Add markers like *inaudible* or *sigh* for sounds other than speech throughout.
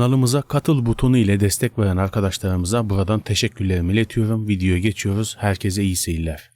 Kanalımıza katıl butonu ile destek veren arkadaşlarımıza buradan teşekkürlerimi iletiyorum. Videoya geçiyoruz. Herkese iyi seyirler.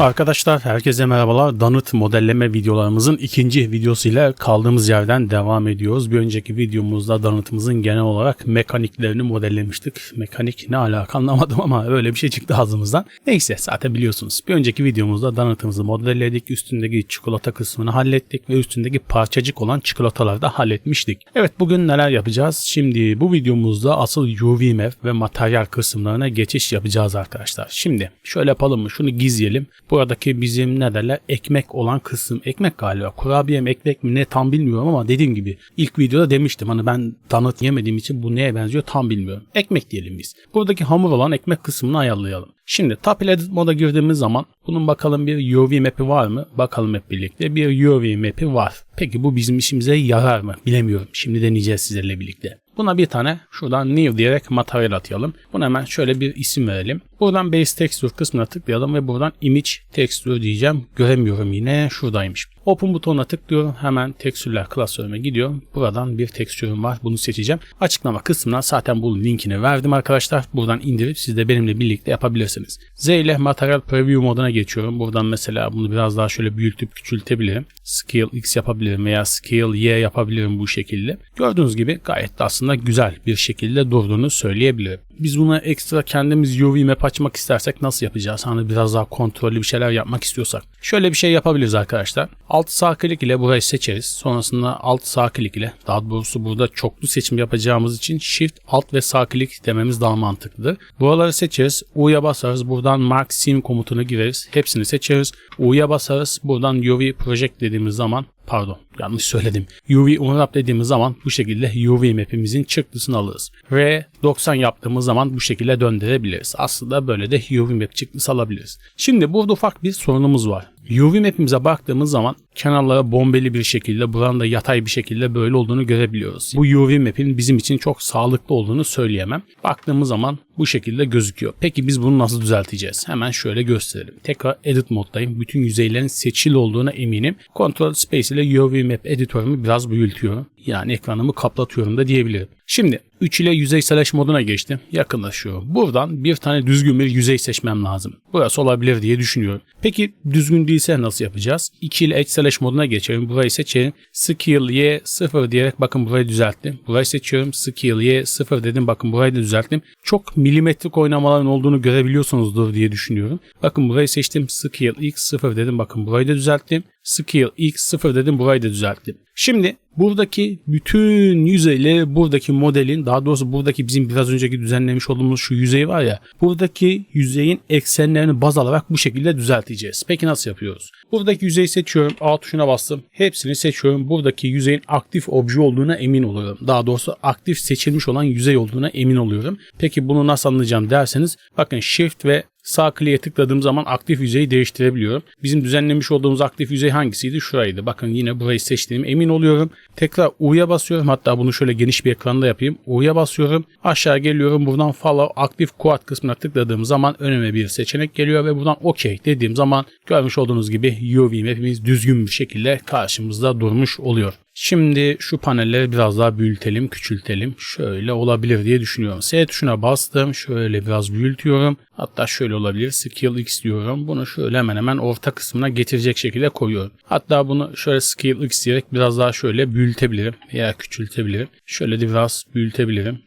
Arkadaşlar herkese merhabalar. Donut modelleme videolarımızın ikinci videosuyla kaldığımız yerden devam ediyoruz. Bir önceki videomuzda donutımızın genel olarak mekaniklerini modellemiştik. Mekanik ne alaka anlamadım ama öyle bir şey çıktı ağzımızdan. Neyse zaten biliyorsunuz. Bir önceki videomuzda donutımızı modelledik. Üstündeki çikolata kısmını hallettik ve üstündeki parçacık olan çikolataları da halletmiştik. Evet bugün neler yapacağız? Şimdi bu videomuzda asıl UV map ve materyal kısımlarına geçiş yapacağız arkadaşlar. Şimdi şöyle yapalım mı? Şunu gizleyelim. Buradaki bizim ne derler ekmek olan kısım ekmek galiba kurabiye mi ekmek mi ne tam bilmiyorum ama dediğim gibi ilk videoda demiştim hani ben donut yemediğim için bu neye benziyor tam bilmiyorum. Ekmek diyelim biz. Buradaki hamur olan ekmek kısmını ayarlayalım. Şimdi Top Edit moda girdiğimiz zaman bunun bakalım bir UV map'i var mı? Bakalım hep birlikte. Bir UV map'i var. Peki bu bizim işimize yarar mı? Bilemiyorum. Şimdi deneyeceğiz sizlerle birlikte. Buna bir tane şuradan new diyerek materyal atayalım. Buna hemen şöyle bir isim verelim. Buradan base texture kısmına tıklayalım ve buradan image texture diyeceğim. Göremiyorum yine şuradaymış. Open butonuna tıklıyorum. Hemen tekstürler klasörüme gidiyor. Buradan bir tekstürüm var. Bunu seçeceğim. Açıklama kısmına zaten bu linkini verdim arkadaşlar. Buradan indirip siz de benimle birlikte yapabilirsiniz. Z ile Material Preview moduna geçiyorum. Buradan mesela bunu biraz daha şöyle büyütüp küçültebilirim. Scale X yapabilirim veya Scale Y yapabilirim bu şekilde. Gördüğünüz gibi gayet de aslında güzel bir şekilde durduğunu söyleyebilirim. Biz buna ekstra kendimiz UV map açmak istersek nasıl yapacağız? Hani biraz daha kontrollü bir şeyler yapmak istiyorsak. Şöyle bir şey yapabiliriz arkadaşlar. Sağ klik ile burayı seçeriz. Sonrasında alt sağ klik ile daha doğrusu burada çoklu seçim yapacağımız için Shift Alt ve sağ klik dememiz daha mantıklıdır. Buraları seçeriz. U'ya basarız. Buradan Mark Sim komutunu gireriz. Hepsini seçeriz. U'ya basarız. Buradan UV Project dediğimiz zaman pardon yanlış söyledim. UV unwrap dediğimiz zaman bu şekilde UV map'imizin çıktısını alırız. Ve 90 yaptığımız zaman bu şekilde döndürebiliriz. Aslında böyle de UV map çıktısı alabiliriz. Şimdi burada ufak bir sorunumuz var. UV map'imize baktığımız zaman kenarlara bombeli bir şekilde buranın da yatay bir şekilde böyle olduğunu görebiliyoruz. Bu UV map'in bizim için çok sağlıklı olduğunu söyleyemem. Baktığımız zaman bu şekilde gözüküyor. Peki biz bunu nasıl düzelteceğiz? Hemen şöyle gösterelim. Tekrar edit moddayım. Bütün yüzeylerin seçili olduğuna eminim. Ctrl Space ile UV map editörümü biraz büyütüyorum. Yani ekranımı kaplatıyorum da diyebilirim. Şimdi 3 ile yüzey slash moduna geçtim. Yakınlaşıyor. Buradan bir tane düzgün bir yüzey seçmem lazım. Burası olabilir diye düşünüyorum. Peki düzgün değilse nasıl yapacağız? 2 ile edge slash moduna geçelim. Burayı seçelim. Scale Y 0 diyerek bakın burayı düzelttim. Burayı seçiyorum. Scale Y 0 dedim. Bakın burayı da düzelttim. Çok milimetrik oynamaların olduğunu görebiliyorsunuzdur diye düşünüyorum. Bakın burayı seçtim. Scale X 0 dedim. Bakın burayı da düzelttim. Scale X 0 dedim. Burayı da düzelttim. Şimdi buradaki bütün yüzeyleri buradaki modelin daha doğrusu buradaki bizim biraz önceki düzenlemiş olduğumuz şu yüzey var ya buradaki yüzeyin eksenlerini baz alarak bu şekilde düzelteceğiz. Peki nasıl yapıyoruz? Buradaki yüzeyi seçiyorum. A tuşuna bastım. Hepsini seçiyorum. Buradaki yüzeyin aktif obje olduğuna emin oluyorum. Daha doğrusu aktif seçilmiş olan yüzey olduğuna emin oluyorum. Peki bunu nasıl anlayacağım derseniz bakın Shift ve Sağ kliğe tıkladığım zaman aktif yüzeyi değiştirebiliyorum. Bizim düzenlemiş olduğumuz aktif yüzey hangisiydi? Şuraydı. Bakın yine burayı seçtiğim emin oluyorum. Tekrar U'ya basıyorum. Hatta bunu şöyle geniş bir ekranda yapayım. U'ya basıyorum. Aşağı geliyorum. Buradan follow aktif quad kısmına tıkladığım zaman önüme bir seçenek geliyor ve buradan OK dediğim zaman görmüş olduğunuz gibi UV map'imiz düzgün bir şekilde karşımızda durmuş oluyor. Şimdi şu panelleri biraz daha büyütelim, küçültelim. Şöyle olabilir diye düşünüyorum. S tuşuna bastım. Şöyle biraz büyütüyorum. Hatta şöyle olabilir. Scale X diyorum. Bunu şöyle hemen hemen orta kısmına getirecek şekilde koyuyorum. Hatta bunu şöyle Scale X diyerek biraz daha şöyle büyütebilirim veya küçültebilirim. Şöyle de biraz büyütebilirim.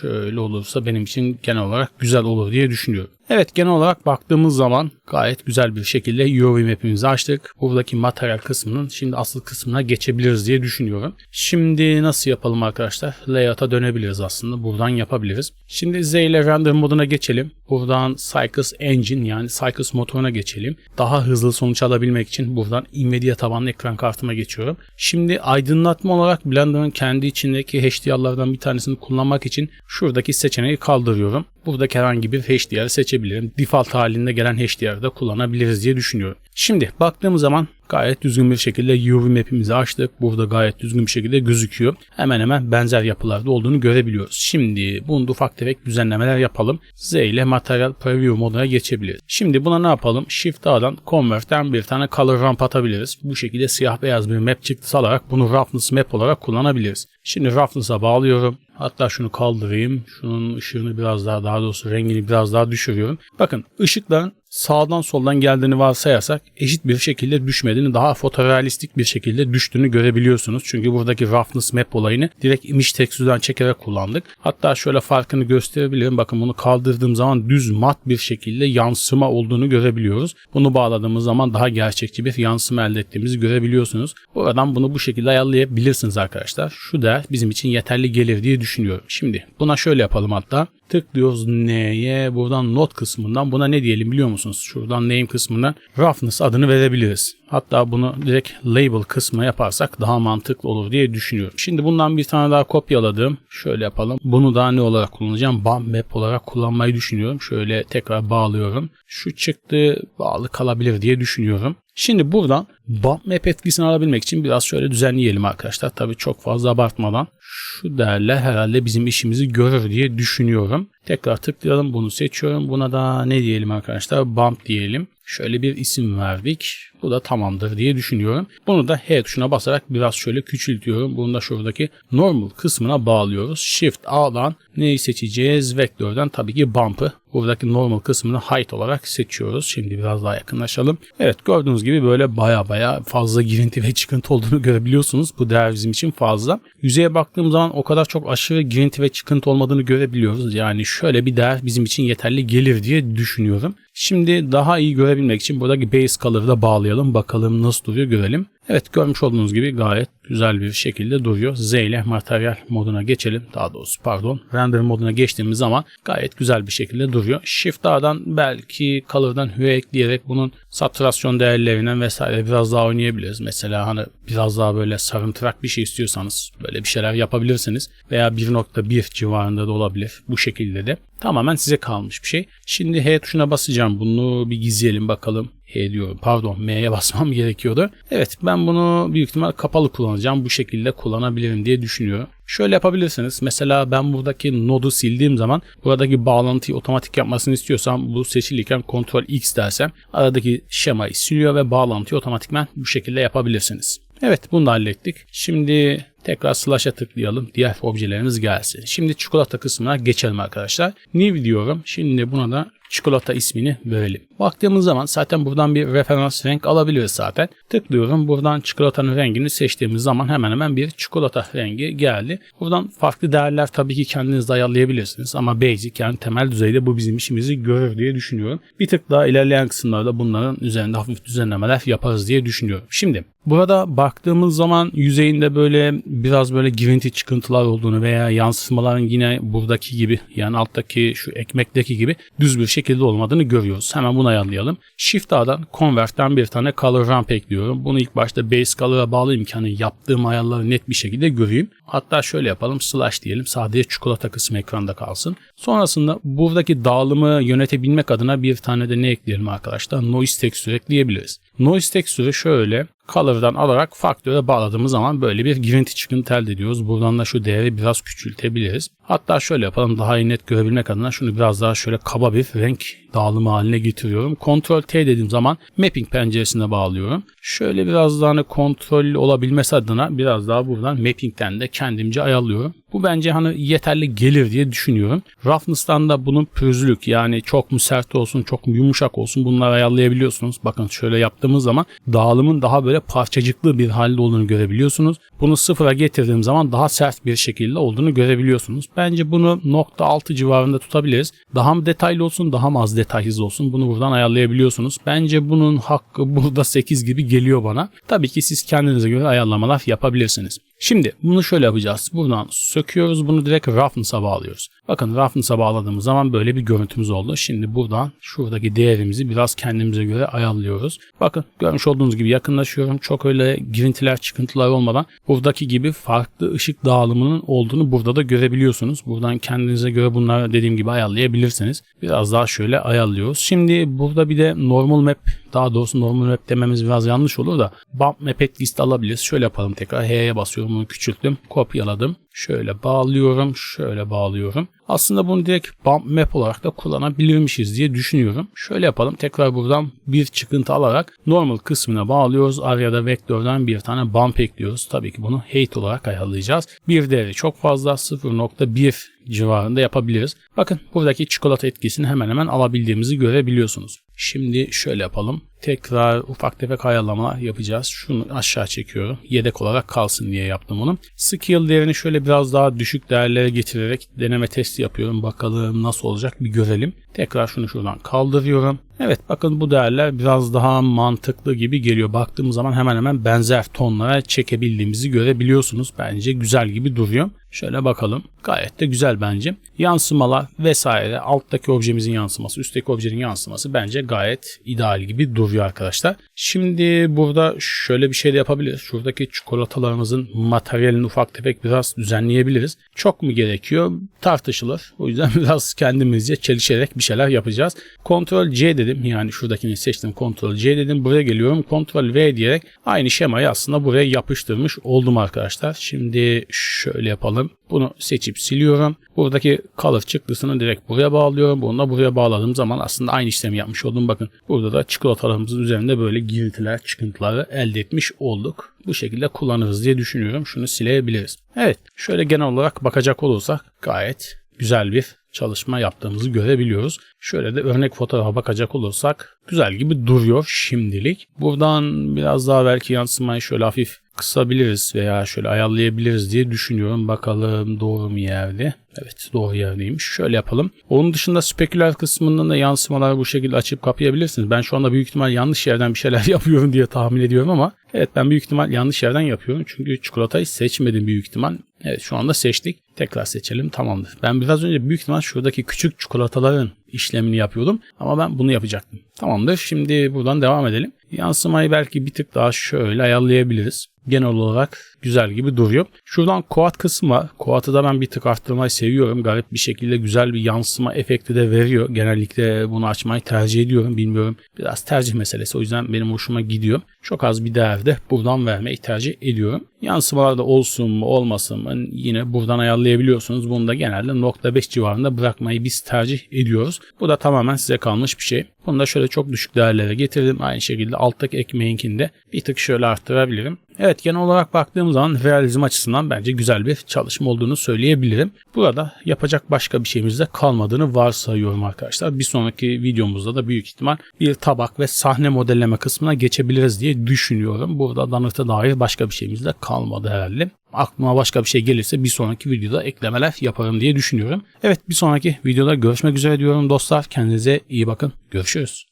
Şöyle olursa benim için genel olarak güzel olur diye düşünüyorum. Evet genel olarak baktığımız zaman gayet güzel bir şekilde UV map'imizi açtık. Buradaki materyal kısmının şimdi asıl kısmına geçebiliriz diye düşünüyorum. Şimdi nasıl yapalım arkadaşlar? Layout'a dönebiliriz aslında. Buradan yapabiliriz. Şimdi Z ile render moduna geçelim. Buradan Cycles Engine yani Cycles motoruna geçelim. Daha hızlı sonuç alabilmek için buradan Nvidia tabanlı ekran kartıma geçiyorum. Şimdi aydınlatma olarak Blender'ın kendi içindeki HDR'lardan bir tanesini kullanmak için şuradaki seçeneği kaldırıyorum. Buradaki herhangi bir HDR seçebilirim. Default halinde gelen HDR'ı da kullanabiliriz diye düşünüyorum. Şimdi baktığımız zaman gayet düzgün bir şekilde UV map'imizi açtık. Burada gayet düzgün bir şekilde gözüküyor. Hemen hemen benzer yapılarda olduğunu görebiliyoruz. Şimdi bunda ufak tefek düzenlemeler yapalım. Z ile Material Preview moduna geçebiliriz. Şimdi buna ne yapalım? Shift A'dan Convert'ten bir tane Color Ramp atabiliriz. Bu şekilde siyah beyaz bir map çıktısı alarak bunu Roughness Map olarak kullanabiliriz. Şimdi Roughness'a bağlıyorum. Hatta şunu kaldırayım. Şunun ışığını biraz daha daha doğrusu rengini biraz daha düşürüyorum. Bakın ışıkların sağdan soldan geldiğini varsayarsak eşit bir şekilde düşmediğini daha fotorealistik bir şekilde düştüğünü görebiliyorsunuz. Çünkü buradaki roughness map olayını direkt image tekstürden çekerek kullandık. Hatta şöyle farkını gösterebilirim. Bakın bunu kaldırdığım zaman düz mat bir şekilde yansıma olduğunu görebiliyoruz. Bunu bağladığımız zaman daha gerçekçi bir yansıma elde ettiğimizi görebiliyorsunuz. Buradan bunu bu şekilde ayarlayabilirsiniz arkadaşlar. Şu değer bizim için yeterli gelir diye düşünüyorum. Şimdi buna şöyle yapalım hatta. Tıklıyoruz N'ye. Buradan not kısmından buna ne diyelim biliyor musunuz? Şuradan name kısmından roughness adını verebiliriz. Hatta bunu direkt label kısmına yaparsak daha mantıklı olur diye düşünüyorum. Şimdi bundan bir tane daha kopyaladım. Şöyle yapalım. Bunu da ne olarak kullanacağım? Bump map olarak kullanmayı düşünüyorum. Şöyle tekrar bağlıyorum. Şu çıktı bağlı kalabilir diye düşünüyorum. Şimdi buradan bump map etkisini alabilmek için biraz şöyle düzenleyelim arkadaşlar. Tabii çok fazla abartmadan. Şu değerler herhalde bizim işimizi görür diye düşünüyorum. Tekrar tıklayalım bunu seçiyorum. Buna da ne diyelim arkadaşlar? Bump diyelim. Şöyle bir isim verdik. Bu da tamamdır diye düşünüyorum. Bunu da H tuşuna basarak biraz şöyle küçültüyorum. Bunu da şuradaki normal kısmına bağlıyoruz. Shift A'dan neyi seçeceğiz? Vektörden tabii ki bump'ı. Buradaki normal kısmını height olarak seçiyoruz. Şimdi biraz daha yakınlaşalım. Evet gördüğünüz gibi böyle baya baya fazla girinti ve çıkıntı olduğunu *laughs* görebiliyorsunuz. Bu değer bizim için fazla. Yüzeye baktığım zaman o kadar çok aşırı girinti ve çıkıntı olmadığını görebiliyoruz. Yani şöyle bir değer bizim için yeterli gelir diye düşünüyorum. Şimdi daha iyi görebilmek için buradaki base color'ı da bağlayalım. Bakalım nasıl duruyor görelim. Evet görmüş olduğunuz gibi gayet güzel bir şekilde duruyor. Z ile materyal moduna geçelim. Daha doğrusu pardon render moduna geçtiğimiz zaman gayet güzel bir şekilde duruyor. Shift A'dan belki color'dan hue ekleyerek bunun saturasyon değerlerinden vesaire biraz daha oynayabiliriz. Mesela hani biraz daha böyle sarımtırak bir şey istiyorsanız böyle bir şeyler yapabilirsiniz. Veya 1.1 civarında da olabilir. Bu şekilde de. Tamamen size kalmış bir şey. Şimdi H tuşuna basacağım. Bunu bir gizleyelim bakalım. H diyorum pardon M'ye basmam *laughs* gerekiyordu. Evet ben bunu büyük ihtimal kapalı kullanacağım. Bu şekilde kullanabilirim diye düşünüyorum. Şöyle yapabilirsiniz. Mesela ben buradaki nodu sildiğim zaman buradaki bağlantıyı otomatik yapmasını istiyorsam bu seçiliyken Ctrl X dersem aradaki şemayı siliyor ve bağlantıyı otomatikman bu şekilde yapabilirsiniz. Evet bunu da hallettik. Şimdi tekrar slash'a tıklayalım. Diğer objelerimiz gelsin. Şimdi çikolata kısmına geçelim arkadaşlar. New diyorum. Şimdi buna da çikolata ismini verelim. Baktığımız zaman zaten buradan bir referans renk alabiliriz zaten. Tıklıyorum. Buradan çikolatanın rengini seçtiğimiz zaman hemen hemen bir çikolata rengi geldi. Buradan farklı değerler tabii ki kendiniz de ayarlayabilirsiniz. Ama basic yani temel düzeyde bu bizim işimizi görür diye düşünüyorum. Bir tık daha ilerleyen kısımlarda bunların üzerinde hafif düzenlemeler yaparız diye düşünüyorum. Şimdi Burada baktığımız zaman yüzeyinde böyle biraz böyle girinti çıkıntılar olduğunu veya yansımaların yine buradaki gibi yani alttaki şu ekmekteki gibi düz bir şekilde olmadığını görüyoruz. Hemen bunu ayarlayalım. Shift A'dan Convert'ten bir tane Color Ramp ekliyorum. Bunu ilk başta Base Color'a bağlayayım ki hani yaptığım ayarları net bir şekilde göreyim. Hatta şöyle yapalım slash diyelim sadece çikolata kısmı ekranda kalsın. Sonrasında buradaki dağılımı yönetebilmek adına bir tane de ne ekleyelim arkadaşlar? Noise Texture ekleyebiliriz. Noise Texture'ı şöyle Color'dan alarak faktöre bağladığımız zaman böyle bir girinti çıkıntı elde ediyoruz. Buradan da şu değeri biraz küçültebiliriz. Hatta şöyle yapalım daha iyi net görebilmek adına şunu biraz daha şöyle kaba bir renk dağılımı haline getiriyorum. Ctrl T dediğim zaman mapping penceresine bağlıyorum. Şöyle biraz daha hani kontrol olabilmesi adına biraz daha buradan mapping'ten de kendimce ayarlıyorum. Bu bence hani yeterli gelir diye düşünüyorum. Roughness'tan da bunun pürüzlük yani çok mu sert olsun çok mu yumuşak olsun bunları ayarlayabiliyorsunuz. Bakın şöyle yaptığımız zaman dağılımın daha böyle parçacıklı bir halde olduğunu görebiliyorsunuz. Bunu sıfıra getirdiğim zaman daha sert bir şekilde olduğunu görebiliyorsunuz. Bence bunu nokta 6 civarında tutabiliriz. Daha mı detaylı olsun daha mı az detaysız olsun bunu buradan ayarlayabiliyorsunuz. Bence bunun hakkı burada 8 gibi geliyor bana. Tabii ki siz kendinize göre ayarlamalar yapabilirsiniz. Şimdi bunu şöyle yapacağız. Buradan söküyoruz. Bunu direkt roughness'a bağlıyoruz. Bakın roughness'a bağladığımız zaman böyle bir görüntümüz oldu. Şimdi buradan şuradaki değerimizi biraz kendimize göre ayarlıyoruz. Bakın görmüş olduğunuz gibi yakınlaşıyorum. Çok öyle girintiler çıkıntılar olmadan buradaki gibi farklı ışık dağılımının olduğunu burada da görebiliyorsunuz. Buradan kendinize göre bunları dediğim gibi ayarlayabilirsiniz. Biraz daha şöyle ayarlıyoruz. Şimdi burada bir de normal map daha doğrusu normal map dememiz biraz yanlış olur da bump map list alabiliriz. Şöyle yapalım tekrar H'ye basıyorum bunu küçülttüm kopyaladım. Şöyle bağlıyorum şöyle bağlıyorum. Aslında bunu direkt bump map olarak da kullanabilirmişiz diye düşünüyorum. Şöyle yapalım tekrar buradan bir çıkıntı alarak normal kısmına bağlıyoruz. Araya da vektörden bir tane bump ekliyoruz. Tabii ki bunu height olarak ayarlayacağız. Bir değeri çok fazla 0.1 civarında yapabiliriz. Bakın buradaki çikolata etkisini hemen hemen alabildiğimizi görebiliyorsunuz. Şimdi şöyle yapalım. Tekrar ufak tefek ayarlamalar yapacağız. Şunu aşağı çekiyorum. Yedek olarak kalsın diye yaptım onu. Skill değerini şöyle biraz daha düşük değerlere getirerek deneme testi yapıyorum. Bakalım nasıl olacak bir görelim. Tekrar şunu şuradan kaldırıyorum. Evet bakın bu değerler biraz daha mantıklı gibi geliyor. Baktığım zaman hemen hemen benzer tonlara çekebildiğimizi görebiliyorsunuz. Bence güzel gibi duruyor. Şöyle bakalım. Gayet de güzel bence. Yansımalar vesaire alttaki objemizin yansıması, üstteki objenin yansıması bence gayet ideal gibi duruyor arkadaşlar. Şimdi burada şöyle bir şey de yapabiliriz. Şuradaki çikolatalarımızın materyalini ufak tefek biraz düzenleyebiliriz. Çok mu gerekiyor? Tartışılır. O yüzden *laughs* biraz kendimizce çelişerek bir şeyler yapacağız. Ctrl C dedim. Yani şuradakini seçtim. Ctrl C dedim. Buraya geliyorum. Ctrl V diyerek aynı şemayı aslında buraya yapıştırmış oldum arkadaşlar. Şimdi şöyle yapalım. Bunu seçip siliyorum. Buradaki color çıktısını direkt buraya bağlıyorum. Bunu da buraya bağladığım zaman aslında aynı işlemi yapmış oldum. Bakın burada da çikolatalarımızın üzerinde böyle girintiler, çıkıntıları elde etmiş olduk. Bu şekilde kullanırız diye düşünüyorum. Şunu silebiliriz. Evet şöyle genel olarak bakacak olursak gayet güzel bir çalışma yaptığımızı görebiliyoruz. Şöyle de örnek fotoğrafa bakacak olursak güzel gibi duruyor şimdilik. Buradan biraz daha belki yansımayı şöyle hafif kısabiliriz veya şöyle ayarlayabiliriz diye düşünüyorum. Bakalım doğru mu yerde? Evet doğru yerdeymiş. Şöyle yapalım. Onun dışında speküler kısmından da yansımaları bu şekilde açıp kapayabilirsiniz. Ben şu anda büyük ihtimal yanlış yerden bir şeyler *laughs* yapıyorum diye tahmin ediyorum ama evet ben büyük ihtimal yanlış yerden yapıyorum. Çünkü çikolatayı seçmedim büyük ihtimal. Evet şu anda seçtik. Tekrar seçelim tamamdır. Ben biraz önce büyük ihtimal şuradaki küçük çikolataların işlemini yapıyordum ama ben bunu yapacaktım. Tamamdır. Şimdi buradan devam edelim. Yansımayı belki bir tık daha şöyle ayarlayabiliriz. Genel olarak güzel gibi duruyor. Şuradan kuat kısmı. Kuatı da ben bir tık arttırmayı seviyorum. Garip bir şekilde güzel bir yansıma efekti de veriyor. Genellikle bunu açmayı tercih ediyorum. Bilmiyorum. Biraz tercih meselesi. O yüzden benim hoşuma gidiyor. Çok az bir değerde buradan vermeyi tercih ediyorum. Yansımalarda olsun mu olmasın mı yine buradan ayarlayabiliyorsunuz. Bunu da genelde .5 civarında bırakmayı biz tercih ediyoruz. Bu da tamamen size kalmış bir şey. Bunu da şöyle çok düşük değerlere getirdim. Aynı şekilde alttaki ekmeğinkini de bir tık şöyle arttırabilirim. Evet genel olarak baktığım zaman realizm açısından bence güzel bir çalışma olduğunu söyleyebilirim. Burada yapacak başka bir şeyimiz de kalmadığını varsayıyorum arkadaşlar. Bir sonraki videomuzda da büyük ihtimal bir tabak ve sahne modelleme kısmına geçebiliriz diye düşünüyorum. Burada Donut'a dair başka bir şeyimiz de kalmadı herhalde. Aklıma başka bir şey gelirse bir sonraki videoda eklemeler yaparım diye düşünüyorum. Evet bir sonraki videoda görüşmek üzere diyorum dostlar. Kendinize iyi bakın. Görüşürüz.